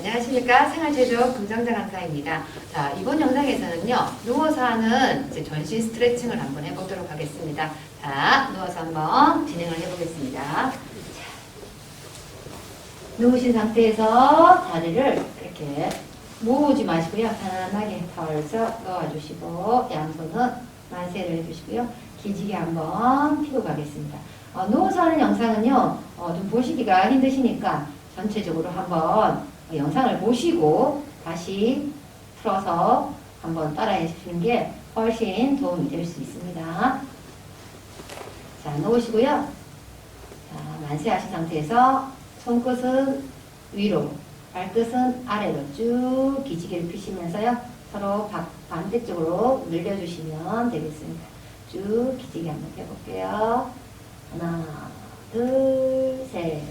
안녕하십니까 생활체조 금정자 강사입니다. 자 이번 영상에서는요 누워서 하는 이제 전신 스트레칭을 한번 해보도록 하겠습니다. 자 누워서 한번 진행을 해보겠습니다. 자, 누우신 상태에서 다리를 이렇게 모으지 마시고요 편안하게 털썩 넣어주시고 양손은 만세를 해주시고요 기지개 한번 피고 가겠습니다. 어, 누워서 하는 영상은요 어, 좀 보시기가 힘드시니까 전체적으로 한번 영상을 보시고 다시 풀어서 한번 따라해 주시는 게 훨씬 도움이 될 수 있습니다. 자, 놓으시고요. 자, 만세하신 상태에서 손끝은 위로, 발끝은 아래로 쭉 기지개를 피시면서요. 서로 바, 반대쪽으로 늘려주시면 되겠습니다. 쭉 기지개 한번 해볼게요. 하나, 둘, 셋,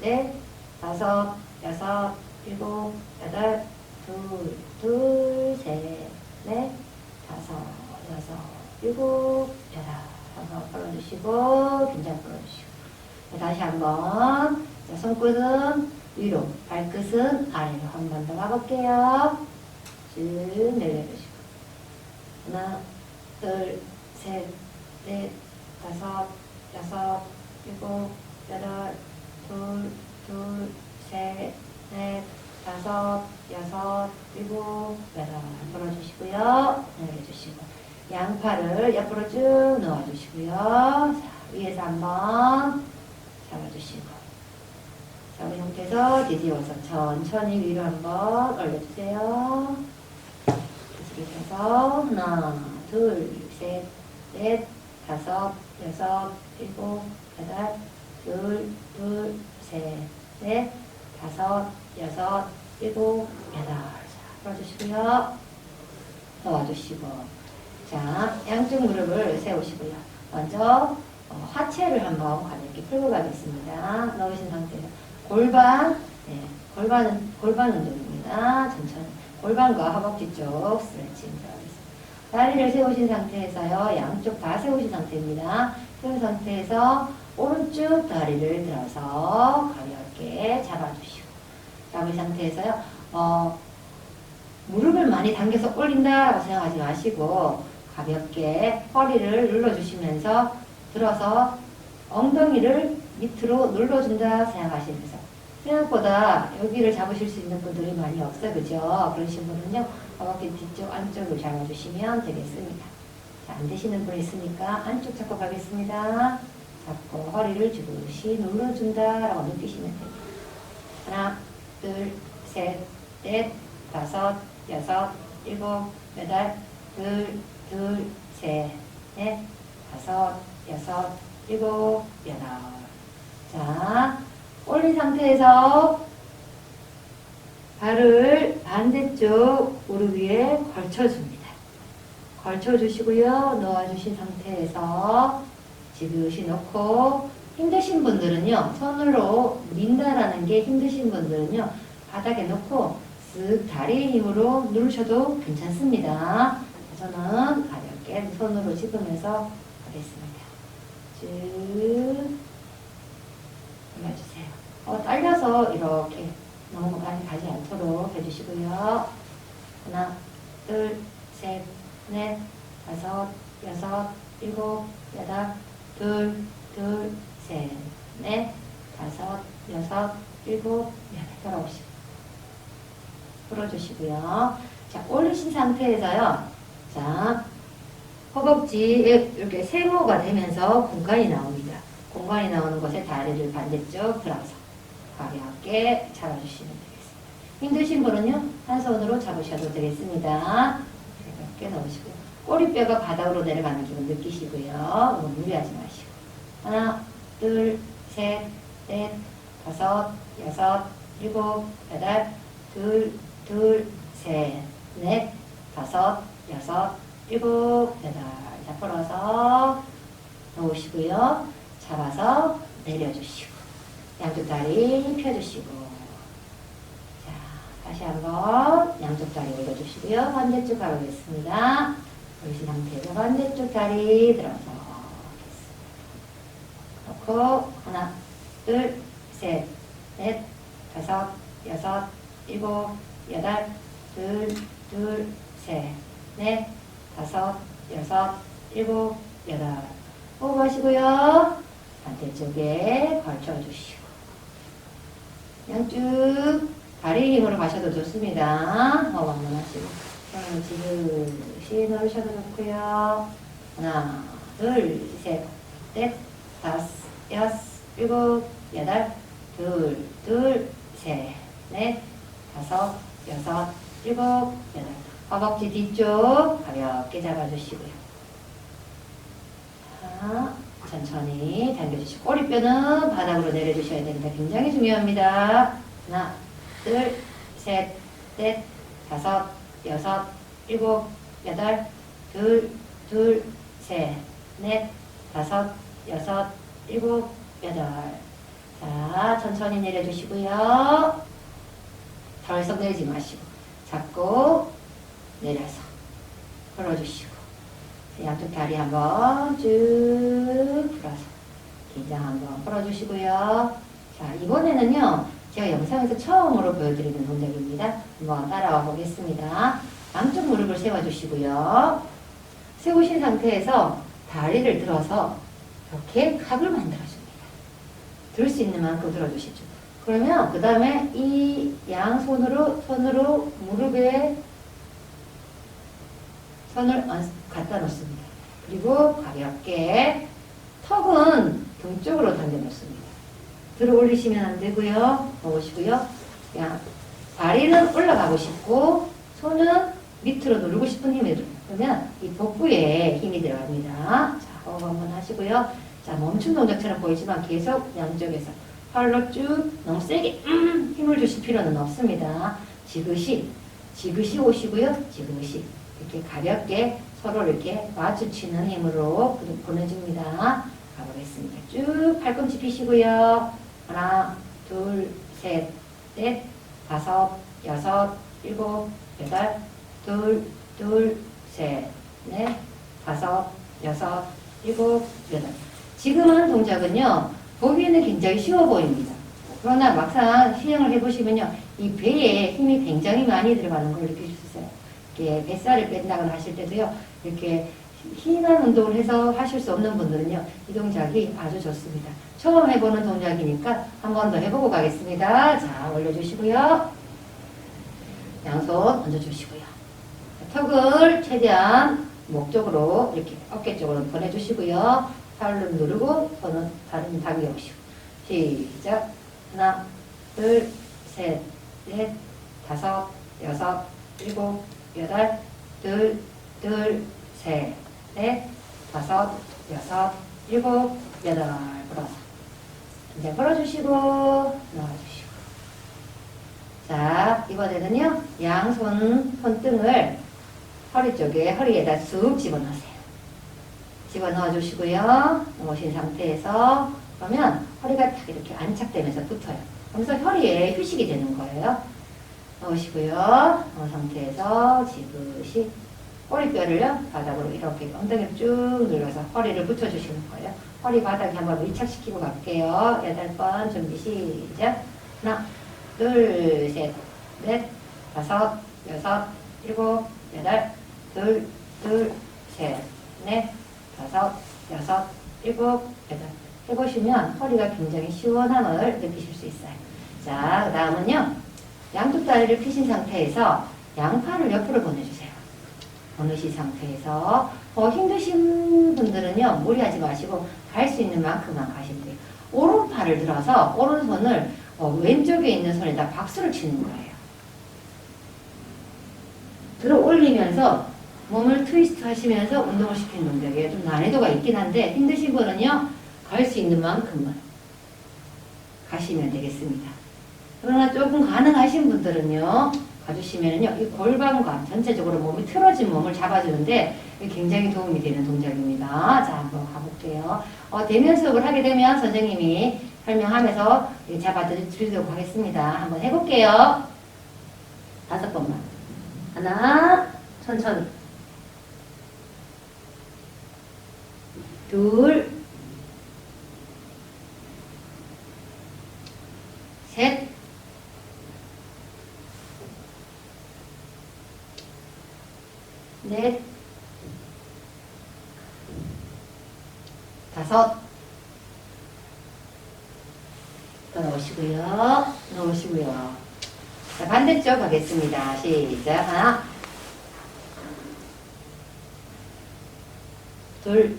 넷, 다섯, 여섯, 일곱, 여덟, 둘, 둘, 셋, 넷, 다섯, 여섯, 일곱, 여덟. 한번 풀어주시고, 긴장 풀어주시고. 자, 다시 한 번. 자, 손끝은 위로, 발끝은 아래로 한 번 더 가볼게요. 쭉 내려주시고. 하나, 둘, 셋, 넷, 다섯, 여섯, 일곱, 여덟, 둘, 둘, 셋, 넷, 다섯, 여섯, 일곱, 여덟. 풀어주시고요. 내려주시고. 양팔을 옆으로 쭉 넣어주시고요. 자, 위에서 한번 잡아주시고. 잡은 상태에서 뒤집어서 천천히 위로 한번 올려주세요. 뒤집어서 하나, 둘, 셋, 넷, 다섯, 여섯, 일곱, 여덟, 둘, 둘, 셋, 넷, 다섯, 여섯, 일곱, 여덟. 자, 풀어주시고요. 넣어주시고. 자, 양쪽 무릎을 세우시고요. 먼저 어, 하체를 한번 가볍게 풀고 가겠습니다. 넣으신 상태에서 골반, 네, 골반은 골반 운동입니다. 천천히 골반과 허벅지 쪽 스트레칭 들어가겠습니다. 다리를 세우신 상태에서요, 양쪽 다 세우신 상태입니다. 세운 상태에서 오른쪽 다리를 들어서 가볍게 잡아주시고, 잡은 상태에서요, 어, 무릎을 많이 당겨서 올린다라고 생각하지 마시고 가볍게 허리를 눌러주시면서 들어서 엉덩이를 밑으로 눌러준다 생각하시면서 생각보다 여기를 잡으실 수 있는 분들이 많이 없어요. 그죠? 그러신 분은요. 허벅지 뒤쪽 안쪽을 잡아주시면 되겠습니다. 자, 안 되시는 분 있으니까 안쪽 잡고 가겠습니다. 잡고 허리를 주듯이 눌러준다라고 느끼시면 됩니다. 하나, 둘, 셋, 넷, 다섯, 여섯, 일곱, 여덟, 둘, 둘, 셋, 넷, 다섯, 여섯, 일곱, 여덟. 자, 올린 상태에서 발을 반대쪽 무릎 위에 걸쳐줍니다. 걸쳐주시고요. 놓아주신 상태에서 지그시 놓고 힘드신 분들은요. 손으로 민다라는 게 힘드신 분들은요. 바닥에 놓고 쓱 다리의 힘으로 누르셔도 괜찮습니다. 저는 가볍게 손으로 집으면서 하겠습니다. 쭉 올려주세요. 어, 딸려서 이렇게 너무 많이 가지 않도록 해주시고요. 하나, 둘, 셋, 넷, 다섯, 여섯, 일곱, 여덟, 둘, 둘, 셋, 넷, 다섯, 여섯, 일곱, 여덟. 돌아오시고. 풀어주시고요. 자, 올리신 상태에서요. 자, 허벅지에 이렇게 세모가 되면서 공간이 나옵니다. 공간이 나오는 곳에 다리를 반대쪽 들어서 가볍게 잡아주시면 되겠습니다. 힘드신 분은요, 한 손으로 잡으셔도 되겠습니다. 가볍게 넣으시고요. 꼬리뼈가 바닥으로 내려가는 기분 느끼시고요. 무리하지 마시고. 하나, 둘, 셋, 넷, 다섯, 여섯, 일곱, 여덟, 둘, 둘, 셋, 넷, 다섯, 여섯, 일곱, 여덟. 자, 풀어서 놓으시고요. 잡아서 내려주시고. 양쪽 다리 펴주시고. 자, 다시 한번 양쪽 다리 올려주시고요. 반대쪽 가보겠습니다. 올리신 상태에서 반대쪽 다리 들어서. 놓고, 하나, 둘, 셋, 넷, 다섯, 여섯, 일곱, 여덟, 둘, 둘, 셋, 넷, 다섯, 여섯, 일곱, 여덟. 호흡 하시고요. 반대쪽에 걸쳐주시고. 양쭉 다리 힘으로 가셔도 좋습니다. 호흡 한번 하시고. 손을 지그시 넣으셔도 좋고요. 하나, 둘, 셋, 넷, 다섯, 여섯, 일곱, 여덟, 둘, 둘, 셋, 넷, 다섯, 여섯, 일곱, 여덟. 허벅지 뒤쪽 가볍게 잡아주시고요. 자, 천천히 당겨주시고 꼬리뼈는 바닥으로 내려주셔야 됩니다. 굉장히 중요합니다. 하나, 둘, 셋, 넷, 다섯, 여섯, 일곱, 여덟, 둘, 둘, 셋, 넷, 다섯, 여섯, 일곱, 여덟. 자, 천천히 내려주시고요. 덜썩 내지 마시고 잡고 내려서 풀어주시고 양쪽 다리 한번 쭉 풀어서 긴장 한번 풀어주시고요. 자, 이번에는요. 제가 영상에서 처음으로 보여드리는 동작입니다. 한번 따라와 보겠습니다. 양쪽 무릎을 세워주시고요. 세우신 상태에서 다리를 들어서 이렇게 각을 만들어줍니다. 들 수 있는 만큼 들어주시죠. 그러면 그 다음에 이 양손으로 손으로 무릎에 손을 얹- 갖다 놓습니다. 그리고 가볍게 턱은 등 쪽으로 당겨 놓습니다. 들어 올리시면 안 되고요. 넣으시고요. 그냥 다리는 올라가고 싶고 손은 밑으로 누르고 싶은 힘이 들어요. 그러면 이 복부에 힘이 들어갑니다. 자, 호흡 한번 하시고요. 자, 멈춘 동작처럼 보이지만 계속 양쪽에서 팔로 쭉 너무 세게 음, 힘을 주실 필요는 없습니다. 지그시, 지그시 오시고요. 지그시 이렇게 가볍게 서로 이렇게 마주치는 힘으로 보내줍니다. 가보겠습니다. 쭉 팔꿈치 피시고요. 하나, 둘, 셋, 넷, 다섯, 여섯, 일곱, 여덟, 둘, 둘, 셋, 넷, 다섯, 여섯, 일곱, 여덟. 지금 하는 동작은요, 보기에는 굉장히 쉬워 보입니다. 그러나 막상 시행을 해보시면요, 이 배에 힘이 굉장히 많이 들어가는 걸 느끼실 수 있어요. 이렇게 뱃살을 뺀다거나 하실 때도요, 이렇게 힘한 운동을 해서 하실 수 없는 분들은요, 이 동작이 아주 좋습니다. 처음 해보는 동작이니까 한 번 더 해보고 가겠습니다. 자, 올려주시고요. 양손 얹어주시고요. 턱을 최대한 목 쪽으로 이렇게 어깨 쪽으로 보내주시고요. 팔을 누르고 손은 다른 당겨오시고 시작 하나 둘셋넷 다섯 여섯 일곱 여덟 둘둘셋 넷 다섯 여섯 일곱 여덟 불어서 이제 풀어주시고 넣어주시고 자 이번에는요 양손 손등을 허리 쪽에 허리에다 쑥 집어넣으세요. 집어넣어 주시고요. 놓으신 상태에서 그러면 허리가 딱 이렇게 안착되면서 붙어요. 그러면서 허리에 휴식이 되는 거예요. 넣으시고요. 넣은 상태에서 지그시 꼬리뼈를요 바닥으로 이렇게 엉덩이를 쭉 눌러서 허리를 붙여주시는 거예요. 허리 바닥에 한번 밀착시키고 갈게요. 여덟 번 준비 시작. 하나, 둘, 셋, 넷, 다섯, 여섯, 일곱, 여덟, 둘, 둘, 셋, 넷, 다섯, 여섯, 일곱, 여덟. 해보시면 허리가 굉장히 시원함을 느끼실 수 있어요. 자, 그 다음은요. 양쪽 다리를 펴신 상태에서 양팔을 옆으로 보내주세요. 보내신 상태에서 어, 힘드신 분들은요. 무리하지 마시고 갈 수 있는 만큼만 가시면 돼요. 오른팔을 들어서 오른손을 어, 왼쪽에 있는 손에다 박수를 치는 거예요. 들어 올리면서 몸을 트위스트 하시면서 운동을 시키는 동작이에요. 좀 난이도가 있긴 한데 힘드신 분은요. 갈 수 있는 만큼만 가시면 되겠습니다. 그러나 조금 가능하신 분들은요. 가주시면요. 이 골반과 전체적으로 몸이 틀어진 몸을 잡아주는데 굉장히 도움이 되는 동작입니다. 자, 한번 가볼게요. 어, 대면 수업을 하게 되면 선생님이 설명하면서 잡아드리도록 하겠습니다. 한번 해볼게요. 다섯 번만. 하나, 천천히. 둘, 셋, 넷, 다섯, 또 넣으시고요. 자, 반대쪽 가겠습니다. 시작. 하나, 둘,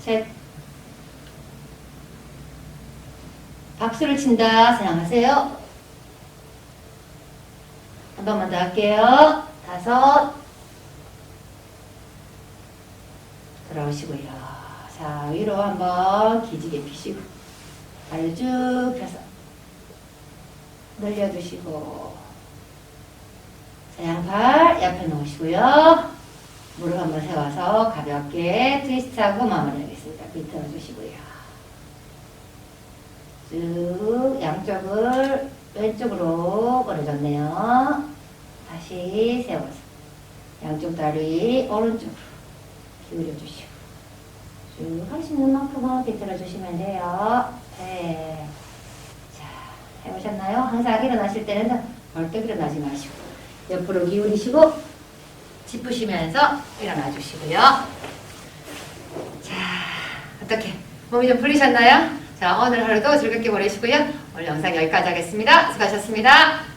셋. 박수를 친다. 생각하세요. 한 번만 더 할게요. 다섯. 돌아오시고요. 자, 위로 한번 기지개 피시고, 발을 쭉 펴서 늘려주시고, 자, 양팔 옆에 놓으시고요. 무릎 한번 세워서 가볍게 트위스트하고 마무리하겠습니다. 비틀어 주시고요. 쭉 양쪽을 왼쪽으로 벌어졌네요. 다시 세워서 양쪽 다리 오른쪽으로 기울여 주시고 쭉 있는 만큼은 비틀어 주시면 돼요. 네. 자, 해보셨나요? 항상 일어나실 때는 벌떡 일어나지 마시고 옆으로 기울이시고 짚으시면서 일어나 주시고요. 자, 어떻게 몸이 좀 풀리셨나요? 자, 오늘 하루도 즐겁게 보내시고요. 오늘 영상 여기까지 하겠습니다. 수고하셨습니다.